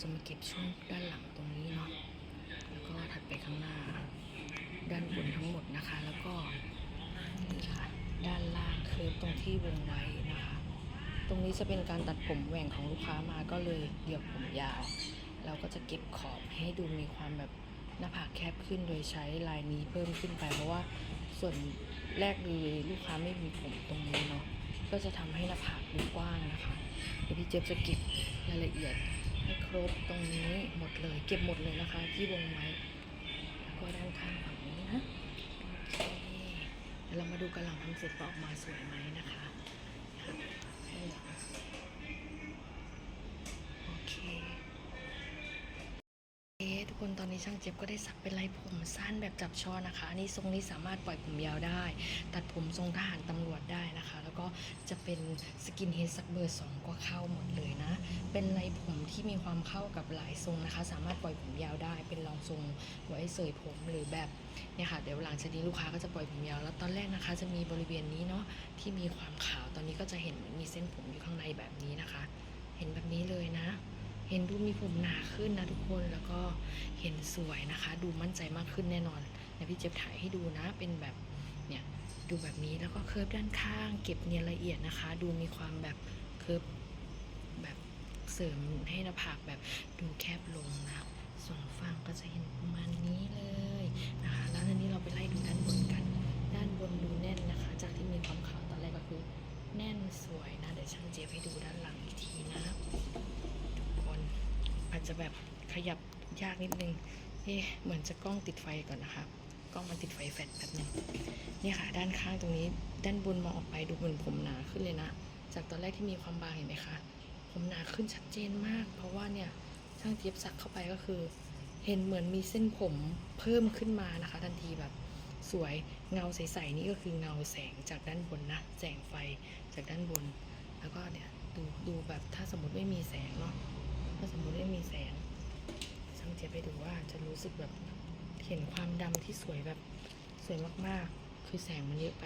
จะมาเก็บช่วงด้านหลังตรงนี้เนาะแล้วก็ถัดไปข้างหน้า ด้านบนทั้งหมดนะคะ แล้วก็นี่ค่ะด้านล่างคือตรงที่วงไว้นะคะ ตรงนี้จะเป็นการตัดผมแหว่งของลูกค้ามาก็เลยเดี่ยวผมยาว เราก็จะเก็บขอบให้ดูมีความแบบหน้าผากแคบขึ้นโดยใช้ลายนี้เพิ่มขึ้นไป เพราะว่าส่วนแรกเลยลูกค้าไม่มีผมตรงนี้เนาะก็จะทำให้หน้าผากดูกว้างนะคะเดี๋ยวพี่เจี๊ยบจะเก็บรายละเอียด ให้ครบตรงนี้หมดเลย เก็บหมดเลยนะคะ ที่วงไว้แล้วก็ด้านข้างฝั่งนี้นะโอเคเดี๋ยวเรามาดูกันหลังทำเสร็จออกมาสวยไหมนะคะ เอ๊ทุกคนตอนนี้ช่างเจี๊ยบก็ได้สักเป็นลายผมสั้นแบบจับช่อนะคะ อันนี้ทรงนี้สามารถปล่อยผมยาวได้ ตัดผมทรงทหารตำรวจได้นะคะ แล้วก็จะเป็นสกินเฮดสักเบอร์สองก็เข้าหมดเลยนะ เป็นลายผมที่มีความเข้ากับหลายทรงนะคะ สามารถปล่อยผมยาวได้ เป็นรองทรงไว้เสยผมหรือแบบเนี่ยค่ะ เดี๋ยวหลังจากนี้ลูกค้าก็จะปล่อยผมยาว แล้วตอนแรกนะคะ จะมีบริเวณนี้เนาะที่มีความขาว ตอนนี้ก็จะเห็นมีเส้นผมอยู่ข้างในแบบนี้นะคะ เห็นแบบนี้เลยนะ เห็นดูมีผมหนาขึ้นนะทุกคนแล้วก็เห็นสวยนะคะ ดูมั่นใจมากขึ้นแน่นอนเดี๋ยพี่เจ็บถ่ายให้ดูนะ เป็นแบบเนี่ยดูแบบนี้แล้วก็เคิร์ฟด้านข้าง เก็บเนียนละเอียดนะคะ ดูมีความแบบเคิร์ฟแบบเสริมให้หน้าผากแบบดูแคบลงนะสองฝั่งก็จะเห็นประมาณนี้เลยนะคะ แล้วทีนี้เราไปไล่ดูด้านบนกัน ด้านบนดูแน่นนะคะ จากที่มีความขาวตอนแรกก็คือแน่นสวยนะ เดี๋ยวช่างเจี๊ยบให้ดูด้านหลังอีกทีนะ อาจจะแบบขยับยากนิดนึงเอ๊ะเหมือนจะกล้องติดไฟก่อนนะคะกล้องมันติดไฟแฟลชแบบนึงนี่ค่ะ ด้านข้างตรงนี้ ด้านบนมองออกไปดูเหมือนผมหนาขึ้นเลยนะ จากตอนแรกที่มีความบางเห็นไหมคะ ผมหนาขึ้นชัดเจนมาก เพราะว่าเนี่ยช่างเจี๊ยบสักเข้าไปก็คือ เห็นเหมือนมีเส้นผมเพิ่มขึ้นมานะคะ ทันทีแบบสวยเงาใสๆนี่ก็คือเงาแสงจากด้านบนนะแสงไฟจากด้านบน แล้วก็เนี่ยดูดูแบบถ้าสมมติไม่มีแสงเนาะ ถ้าสมมติไม่มีแสงช่างเจี๊ยบไปดูว่าจะรู้สึกแบบเห็นความดำที่สวยแบบสวยมากๆ คือแสงมันเยอะไป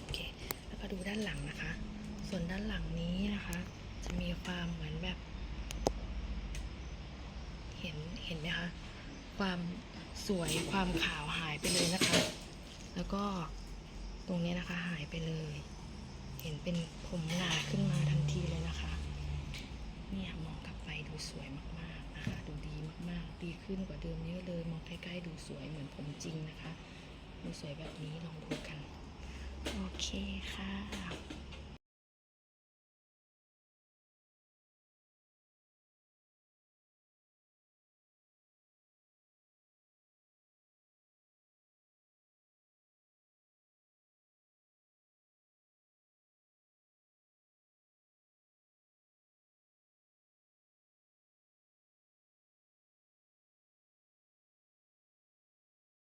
โอเค แล้วก็ดูด้านหลังนะคะ ส่วนด้านหลังนี้นะคะ จะมีความเหมือนแบบ เห็นเห็นไหมคะ ความสวยความขาวหายไปเลยนะคะ แล้วก็ตรงนี้นะคะหายไปเลย เห็นเป็นผมหนาขึ้นมาทันทีเลยนะคะ สวยเหมือนผมจริงนะคะ ดูสวยแบบนี้ลองดูกัน โอเคค่ะ